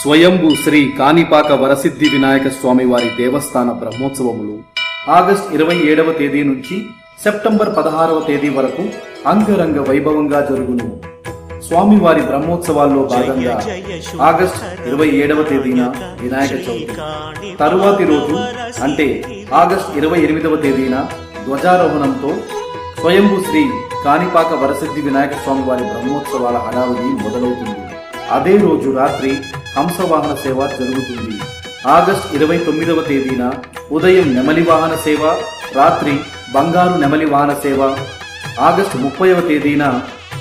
స్వయంభూ శ్రీ కాణిపాక వరసిద్ధి వినాయక స్వామి వారి దేవస్థాన బ్రహ్మోత్సవములు ఆగస్ట్ ఇరవై ఏడవ తేదీ నుంచి సెప్టెంబర్ పదహారవ తేదీ వరకు అంగరంగ వైభవంగా జరుగును. స్వామివారి బ్రహ్మోత్సవాల్లో భాగంగా ఆగస్ట్ ఇరవై ఏడవ తేదీన వినాయక చవితి. తరువాతి రోజు అంటే ఆగస్ట్ ఇరవై ఎనిమిదవ తేదీన ధ్వజారోహణంతో స్వయంభూ శ్రీ కాణిపాక వరసిద్ధి వినాయక స్వామి వారి బ్రహ్మోత్సవాల హడావిడి మొదలవుతుంది. అదే రోజు రాత్రి హంసవాహన సేవ జరుగుతుంది. ఆగస్ట్ ఇరవై తొమ్మిదవ తేదీన ఉదయం నెమలి వాహన సేవ రాత్రి బంగారు నెమలి వాహన సేవ ఆగస్ట్ ముప్పైవ తేదీన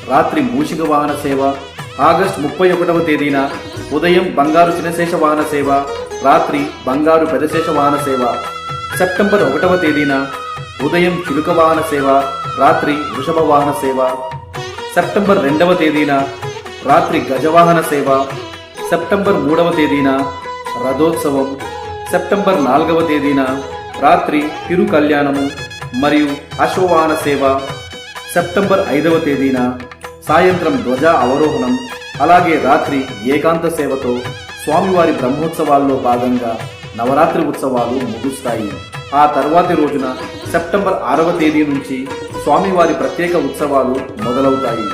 రాత్రి మూషిక వాహన సేవ ఆగస్ట్ ముప్పై ఒకటవ తేదీన ఉదయం బంగారు చినశేష వాహన సేవ రాత్రి బంగారు పెదశేష వాహన సేవ. సెప్టెంబర్ ఒకటవ తేదీన ఉదయం చిలుక వాహన సేవ రాత్రి వృషభ వాహన సేవ. సెప్టెంబర్ రెండవ తేదీన రాత్రి గజవాహన సేవ సెప్టెంబర్ మూడవ తేదీన రథోత్సవం సెప్టెంబర్ నాలుగవ తేదీన రాత్రి తిరు కళ్యాణము మరియు అశ్వవాహన సేవ సెప్టెంబర్ ఐదవ తేదీన సాయంత్రం ధ్వజ అవరోహణం అలాగే రాత్రి ఏకాంత సేవతో స్వామివారి బ్రహ్మోత్సవాల్లో భాగంగా నవరాత్రి ఉత్సవాలు ముగుస్తాయి. ఆ తర్వాతి రోజున సెప్టెంబర్ ఆరవ తేదీ నుంచి స్వామివారి ప్రత్యేక ఉత్సవాలు మొదలవుతాయి.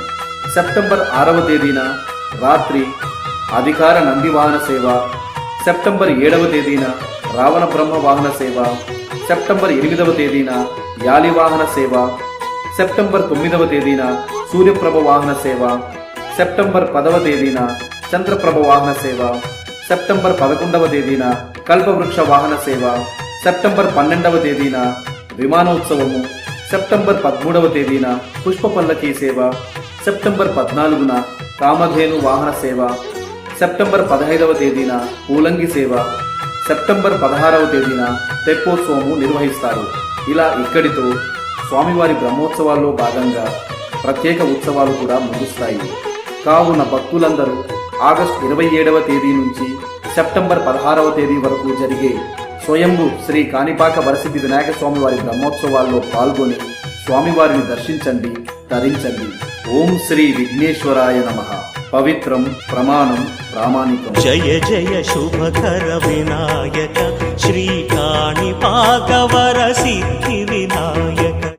సెప్టెంబర్ ఆరవ తేదీన రాత్రి అధికార నంది వాహన సేవ సెప్టెంబర్ ఏడవ తేదీన రావణ బ్రహ్మ వాహన సేవ సెప్టెంబర్ ఎనిమిదవ తేదీన యాలి వాహన సేవ సెప్టెంబర్ తొమ్మిదవ తేదీన సూర్యప్రభ వాహన సేవ సెప్టెంబర్ పదవ తేదీన చంద్రప్రభ వాహన సేవ సెప్టెంబర్ పదకొండవ తేదీన కల్పవృక్ష వాహన సేవ సెప్టెంబర్ పన్నెండవ తేదీన విమానోత్సవము సెప్టెంబర్ పదమూడవ తేదీన పుష్ప పల్లకీ సేవ సెప్టెంబర్ పద్నాలుగున కామధేను వాహన సేవ సెప్టెంబర్ పదహైదవ తేదీన పూలంగి సేవ సెప్టెంబర్ పదహారవ తేదీన తెప్పోత్సవము నిర్వహిస్తారు. ఇలా ఇక్కడితో స్వామివారి బ్రహ్మోత్సవాల్లో భాగంగా ప్రత్యేక ఉత్సవాలు కూడా ముగుస్తాయి. కావున భక్తులందరూ ఆగస్టు ఇరవై ఏడవ తేదీ నుంచి సెప్టెంబర్ పదహారవ తేదీ వరకు జరిగే స్వయంభు శ్రీ కాణిపాక వరసిద్ధి వినాయక స్వామివారి బ్రహ్మోత్సవాల్లో పాల్గొని స్వామివారిని దర్శించండి ధరించండి ఓం శ్రీ విఘ్నేశ్వరాయ నమ. పవిత్రం ప్రమాణం ప్రామాణికం. జయ జయ శుభకర వినాయక శ్రీకాణి పాకవర సిద్ధి